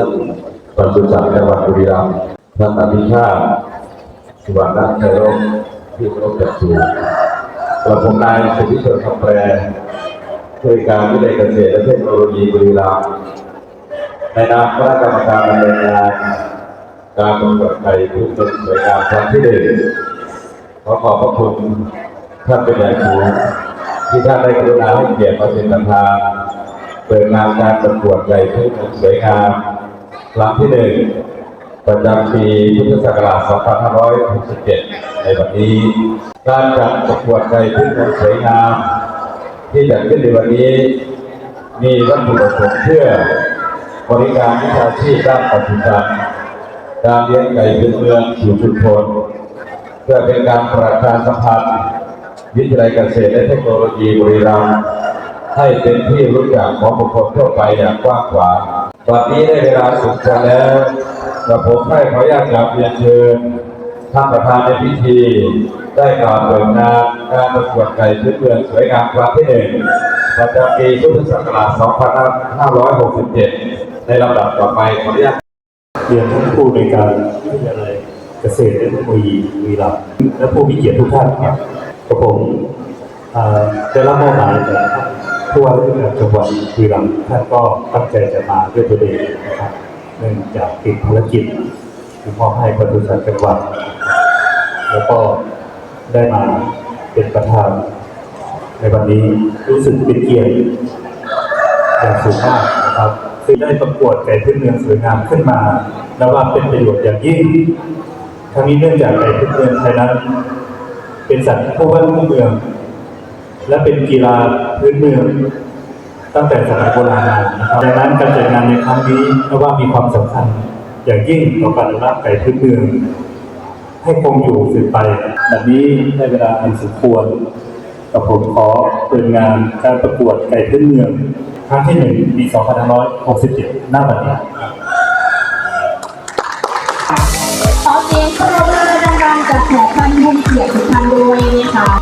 ท่านปศุสัตว์จังหวัดบุรีรัมย์ท่านอภิชาติสุวรรณชัยรบที่รพจัดสูงกระผมนายสุทธิชนคำแปรช่วยการวิจัยเกษตรและเทคโนโลยีบุรีรัมย์ในนามคณะกรรมการดำเนินงานการประกวดไก่ทุกเป็นสวยงามครั้งที่หนึ่งขอขอบพระคุณท่านเป็นอย่างสูงที่ท่านได้กรุณาให้เกียรติมาเป็นประธานเปิดงานการประกวดไก่ทุกเป็นสวยงาม ครั้งที่หนึ่งประจำปีพุทธศักราช 2567 ในวันนี้การจัดประกวดไก่ทุกเป็นสวยงามที่จัดขึ้นในวันนี้ มีวัตถุประสงค์เพื่อบริการวิชาชีพด้านปศุสัตว์การเลี้ยงไก่พื้นเมืองสู่ชุมชนเพื่อเป็นการประชาสัมพันธ์วิทยาลัยเกษตรและเทคโนโลยีบุรีรัมย์ให้เป็นที่รู้จักของบุคคลทั่วไปอย่างกว้างขวาง วันนี้ได้เวลาสุดควรแล้วกระผมให้ขออนุญาตกราบเรียนเชิญท่านประธานในพิธี ได้กล่าวเปิดงานการประกวดไก่พื้นเมืองสวยงามครั้งที่หนึ่งประจำปีพุทธศักราช 2567 ในลำดับต่อไปขออนุญาตเรียนท่านผู้ในการวิทยาลัยเกษตรและเทคโนโลยีบุรีรัมและผู้มีเกียรติทุกท่านครับกับผมเอ่อได้รับมอบหมายจาก ท่านผู้ว่าราชการจังหวัดบุรีรัมย์ท่านก็ตั้งใจจะมาด้วยตัวเองนะครับเนื่องจากติดภารกิจที่มอบให้ปศุสัตว์จังหวัดแล้วก็ได้มาเป็นประธานในวันนี้รู้สึกเป็นเกียรติอย่างสูงมากนะครับซึ่งได้ประกวดไก่พื้นเมืองสวยงามขึ้นมาและว่าเป็นประโยชน์อย่างยิ่งทั้งนี้เนื่องจากไก่พื้นเมืองไทยนั้นเป็นสัตว์คู่บ้านคู่เมือง และเป็นกีฬาพื้นเมืองตั้งแต่สมัยโบราณมานะครับดังนั้นการจัดงานในครั้งนี้นับว่ามีความสำคัญ อย่างยิ่งต่อการอนุรักษ์ไก่พื้นเมือง ให้คงอยู่สืบไปแบบนี้ได้เวลาอันสมควรกับผมขอเปิดงานการประกวดไก่พื้นเมือง ครั้งที่หนึ่งปี2567 หน้าบัดนี้ขอเสียงปรบมือดังๆกับแขกท่านผู้มีเกียรติทุกท่านด้วยนะคะ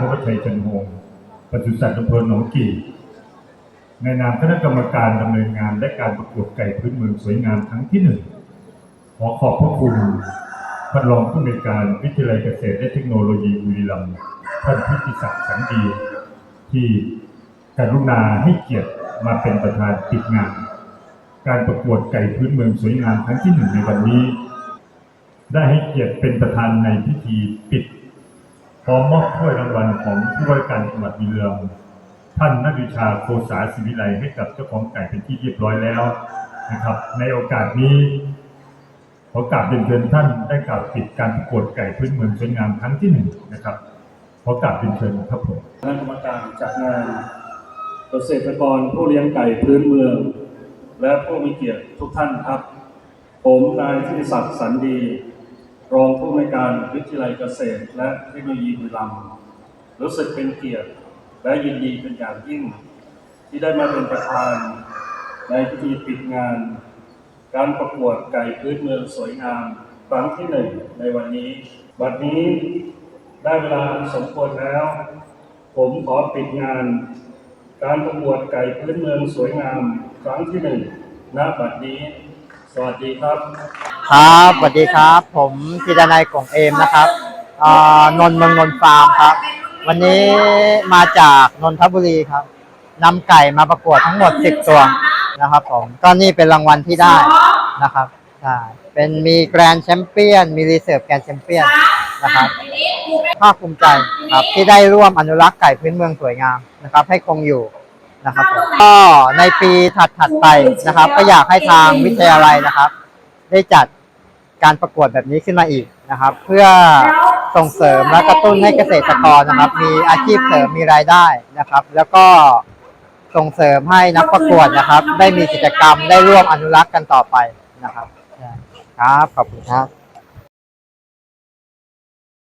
กับผมนายธวัชชัยจันทร์วงปศุสัตว์อำเภอหนองกี่ในนามคณะกรรมการดำเนินงานและการประกวดไก่พื้นเมืองสวยงามครั้งที่หนึ่งขอขอบพระคุณท่านรองผู้อำนวยการวิทยาลัยเกษตรและเทคโนโลยีบุรีรัมย์ท่านพิธิศักดิ์สังดี ที่กรุณาให้เกียรติมาเป็นประธานปิดงาน การประกวดไก่พื้นเมืองสวยงามครั้งที่หนึ่งในวันนี้ ได้ให้เกียรติเป็นประธานในพิธีปิด พร้อมมอบถ้วยรางวัลของผู้ว่าการจังหวัดบุรีรัมย์ท่านนักวิชาโคสาศิวิไลให้กับเจ้าของไก่เป็นที่เรียบร้อยแล้วนะครับ ในโอกาสนี้ขอกราบเรียนเชิญท่านได้กล่าวปิดการประกวดไก่พื้นเมืองสวยงามครั้งที่หนึ่งนะครับขอกราบเรียนเชิญครับผมคณะกรรมการจัดงานเกษตรกรผู้เลี้ยงไก่พื้นเมือง และผู้มีเกียรติทุกท่านครับ ผมนายทิติศักดิ์สันดี รองผู้อำนวยการวิทยาลัยเกษตร และเทคโนโลยีบุรีรัมย์รู้สึกเป็นเกียรติและยินดีเป็นอย่างยิ่ง ที่ได้มาเป็นประธานในพิธีปิดงาน การประกวดไก่พื้นเมืองสวยงามครั้งที่หนึ่งในวันนี้ บัดนี้ได้เวลาสมควรแล้ว ผมขอปิดงาน การประกวดไก่พื้นเมืองสวยงาม ครั้งที่หนึ่งณบัดนี้ สวัสดีครับ ครับสวัสดีครับ ผมธีรนัยกงเอมนะครับนนท์เมืองนนท์ฟาร์มครับ วันนี้มาจากนนทบุรีครับนำไก่มาประกวดทั้งหมด10ตัวนะครับผมก็นี่เป็นรางวัลที่ได้นะครับใช่เป็นมีแกรนด์แชมเปี้ยนมีรีเซิร์ฟแกรนด์แชมเปี้ยนนะครับภาคภูมิใจครับที่ได้ร่วมอนุรักษ์ไก่พื้นเมืองสวยงามนะครับ ให้คงอยู่นะครับผมก็ในปีถัดๆไปนะครับ ก็อยากให้ทางวิทยาลัยนะครับ ได้จัด การประกวดแบบนี้ขึ้นมาอีกนะครับ เพื่อส่งเสริมและกระตุ้นให้เกษตรกรนะครับ มีอาชีพเสริมมีรายได้นะครับ แล้วก็ส่งเสริมให้นักประกวดนะครับ ได้มีกิจกรรมได้ร่วมอนุรักษ์กันต่อไปนะครับ ครับขอบคุณครับ